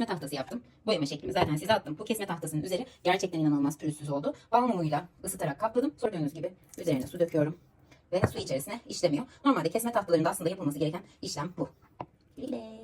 kesme tahtası yaptım. Boyama şeklimi zaten size attım. Bu kesme tahtasının üzeri gerçekten inanılmaz pürüzsüz oldu. Bal mumuyla ısıtarak kapladım. Gördüğünüz gibi üzerine su döküyorum. Ve su içerisine işlemiyor. Normalde kesme tahtalarında aslında yapılması gereken işlem bu. Güle.